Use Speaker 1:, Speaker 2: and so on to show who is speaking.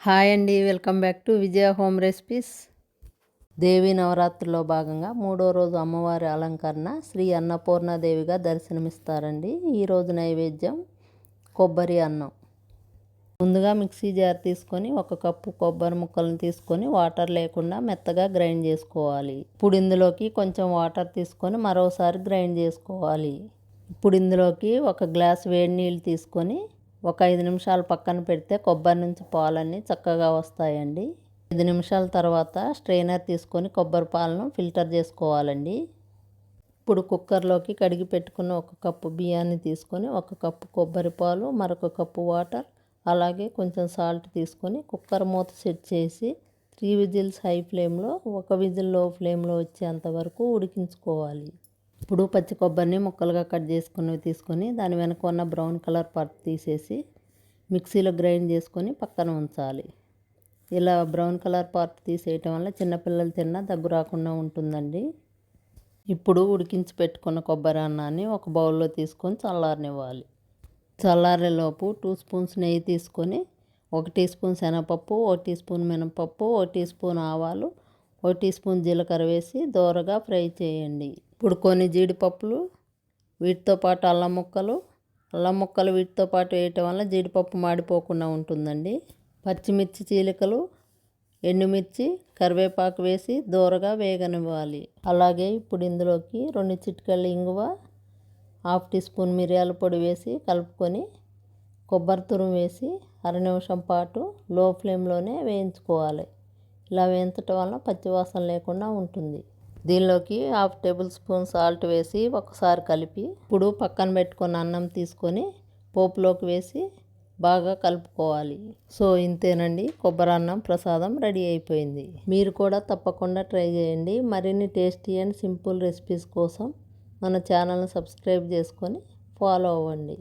Speaker 1: Hi అండి welcome back to Vijaya home recipes. Devi నవరాత్రిలో భాగంగా మూడో రోజు అమ్మవారి అలంకరణ శ్రీ అన్నపూర్ణాదేవిగా దర్శనమిస్తారండి. ఈరోజు నైవేద్యం కొబ్బరి అన్నం. ముందుగా మిక్సీ జార్ తీసుకొని ఒక కప్పు కొబ్బరి ముక్కలను తీసుకొని వాటర్ లేకుండా మెత్తగా గ్రైండ్ చేసుకోవాలి. ఇప్పుడు ఇందులోకి కొంచెం వాటర్ తీసుకొని మరోసారి గ్రైండ్ చేసుకోవాలి. ఇప్పుడు ఇందులోకి ఒక గ్లాస్ వేడి నీళ్ళు తీసుకొని ఒక ఐదు నిమిషాలు పక్కన పెడితే కొబ్బరి నుంచి పాలన్నీ చక్కగా వస్తాయండి. ఐదు నిమిషాల తర్వాత స్ట్రైనర్ తీసుకొని కొబ్బరి పాలను ఫిల్టర్ చేసుకోవాలండి. ఇప్పుడు కుక్కర్లోకి కడిగి పెట్టుకున్న ఒక కప్పు బియ్యాన్ని తీసుకొని ఒక కప్పు కొబ్బరి పాలు మరొక కప్పు వాటర్ అలాగే కొంచెం సాల్ట్ తీసుకొని కుక్కర్ మూత సెట్ చేసి త్రీ విజిల్స్ హై ఫ్లేమ్లో ఒక విజిల్లో ఫ్లేమ్లో వచ్చేంత వరకు ఉడికించుకోవాలి. ఇప్పుడు పచ్చి కొబ్బరిని ముక్కలుగా కట్ చేసుకుని తీసుకొని దాని వెనక ఉన్న బ్రౌన్ కలర్ పార్ట్ తీసేసి మిక్సీలో గ్రైండ్ చేసుకొని పక్కన ఉంచాలి. ఇలా బ్రౌన్ కలర్ పార్ట్ తీసేయటం వల్ల చిన్నపిల్లలు తిన్నా దగ్గు రాకుండా ఉంటుందండి. ఇప్పుడు ఉడికించి పెట్టుకున్న కొబ్బరి అన్నాన్ని ఒక బౌల్లో తీసుకొని చల్లారనివ్వాలి. చల్లారేలోపు టూ స్పూన్స్ నెయ్యి తీసుకొని ఒక టీ స్పూన్ శనగపప్పు ఒక టీ స్పూన్ మినపప్పు ఒక టీ స్పూన్ ఆవాలు ఒక టీ స్పూన్ జీలకర్ర వేసి దోరగా ఫ్రై చేయండి. ఇప్పుడు కొన్ని జీడిపప్పులు వీటితో పాటు అల్లం ముక్కలు. అల్లం ముక్కలు వీటితో పాటు వేయటం వల్ల జీడిపప్పు మాడిపోకుండా ఉంటుందండి. పచ్చిమిర్చి చీలికలు ఎండుమిర్చి కరివేపాకు వేసి దూరగా వేగనివ్వాలి. అలాగే ఇప్పుడు ఇందులోకి రెండు చిటికలు ఇంగువ హాఫ్ టీ స్పూన్ మిరియాల పొడి వేసి కలుపుకొని కొబ్బరి తురుము వేసి అర నిమిషం పాటు లో ఫ్లేమ్లోనే వేయించుకోవాలి. ఇలా వేయించటం వల్ల పచ్చివాసన లేకుండా ఉంటుంది. దీనిలోకి హాఫ్ టేబుల్ స్పూన్ సాల్ట్ వేసి ఒకసారి కలిపి ఇప్పుడు పక్కన పెట్టుకున్న అన్నం తీసుకొని పోపులోకి వేసి బాగా కలుపుకోవాలి. సో ఇంతేనండి. కొబ్బరి అన్నం ప్రసాదం రెడీ అయిపోయింది. మీరు కూడా తప్పకుండా ట్రై చేయండి. మరిన్ని టేస్టీ అండ్ సింపుల్ రెసిపీస్ కోసం మన ఛానల్ని సబ్స్క్రైబ్ చేసుకొని ఫాలో అవ్వండి.